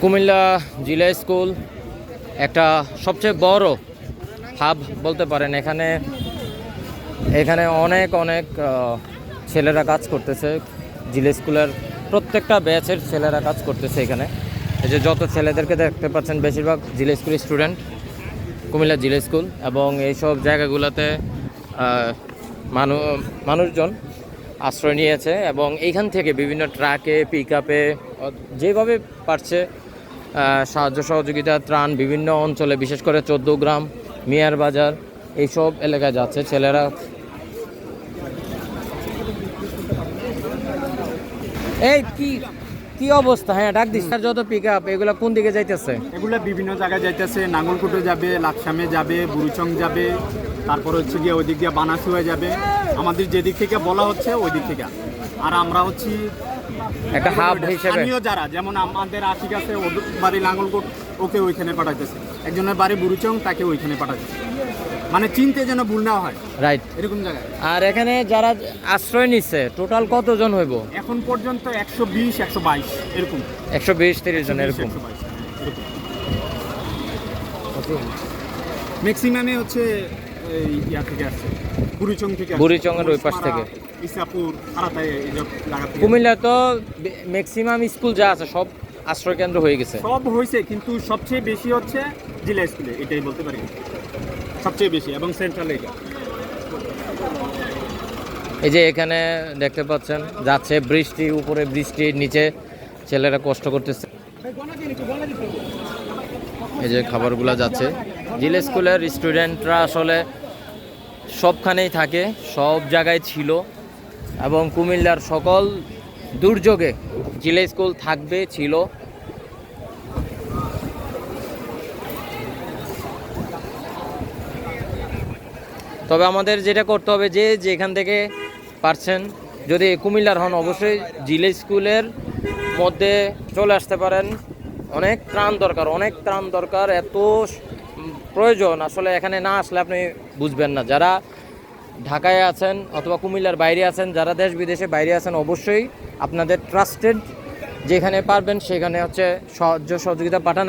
কুমিল্লা জিলা স্কুল একটা সবচেয়ে বড় হাব বলতে পারেন। এখানে এখানে অনেক অনেক ছেলেরা কাজ করতেছে। জিলা স্কুলের প্রত্যেকটা ব্যাচের ছেলেরা কাজ করতেছে এখানে। এই যে যত ছেলেদেরকে দেখতে পাচ্ছেন, বেশিরভাগ জিলা স্কুলের স্টুডেন্ট কুমিল্লা জিলা স্কুল এবং এইসব জায়গাগুলোতে মানু, মানুষজন আশ্রয় নিয়েছে এবং এইখান থেকে বিভিন্ন ট্রাকে পিক আপে যেভাবে পারছে সাহায্য সহযোগিতা, ত্রাণ, বিভিন্ন অঞ্চলে, বিশেষ করে চোদ্দ গ্রাম, মিয়ার বাজার, এইসব এলাকায় যাচ্ছে ছেলেরা। এই, কি কি অবস্থা? হ্যাঁ ডাক দিস। যত পিক আপ এগুলো কোন দিকে যাইতেছে? এগুলো বিভিন্ন জায়গায় যাইতেছে। নাঙ্গলকুটে যাবে, লাকসামে যাবে, বুড়িচং যাবে। তারপর হচ্ছে গিয়ে ওই দিক দিয়ে বানাসি হয়ে যাবে। আমাদের যেদিক থেকে বলা হচ্ছে ওই দিক থেকে। আর আমরা হচ্ছি একটা হাব হিসেবে। স্থানীয় যারা যেমন আমাদের আশিক আছে ওর বাড়ি লাঙ্গলকোট ওকে ওইখানে পাঠাইতেছে। একজনের বাড়ি বুড়িচং তাকে ওইখানে পাঠাইতেছে। মানে চিনতে যেন ভুল না হয়। রাইট এরকম জায়গায়। আর এখানে যারা আশ্রয় নিচ্ছে টোটাল কতজন হইব? এখন পর্যন্ত একশো বিশ একশো বাইশ এরকম। একশো বিশ তিরিশ জন এরকম। ম্যাক্সিমামে হচ্ছে ইয়া থেকে আসছে। বুড়িচং থেকে বুড়িচংয়ের ওই পাশ থেকে। ইসাপুর আরাতায় এই সব জায়গা থেকে। কুমিল্লা তো ম্যাক্সিমাম স্কুল যা আছে সব আশ্রয় কেন্দ্র হয়ে গেছে। সব হয়েছে কিন্তু সবচেয়ে বেশি হচ্ছে জেলা স্কুলে এটাই বলতে পারি। সবচেয়ে বেশি এবং সেন্ট্রাল এটা এই যে এখানে দেখতে পাচ্ছেন যাচ্ছে বৃষ্টি উপরে বৃষ্টির নিচে ছেলেরা কষ্ট করতেছে। এই যে খাবারগুলো যাচ্ছে। জিলে স্কুলের স্টুডেন্টরা আসলে সবখানেই থাকে, সব জায়গায় ছিল এবং কুমিল্লার সকল দুর্যোগে জিলে স্কুল থাকবে, ছিল। তবে আমাদের যেটা করতে হবে, যে যেখান থেকে পারছেন, যদি কুমিল্লার হন, অবশ্যই জিলে স্কুলের মধ্যে চলে আসতে পারেন। অনেক ত্রাণ দরকার, অনেক ত্রাণ দরকার, এত প্রয়োজন, আসলে এখানে না আসলে আপনি বুঝবেন না। যারা ঢাকায় আছেন অথবা কুমিল্লার বাইরে আছেন, যারা দেশ বিদেশে বাইরে আছেন, অবশ্যই আপনাদের ট্রাস্টেড যেখানে পারবেন সেখানে হচ্ছে সাহায্য সহযোগিতা পাঠান।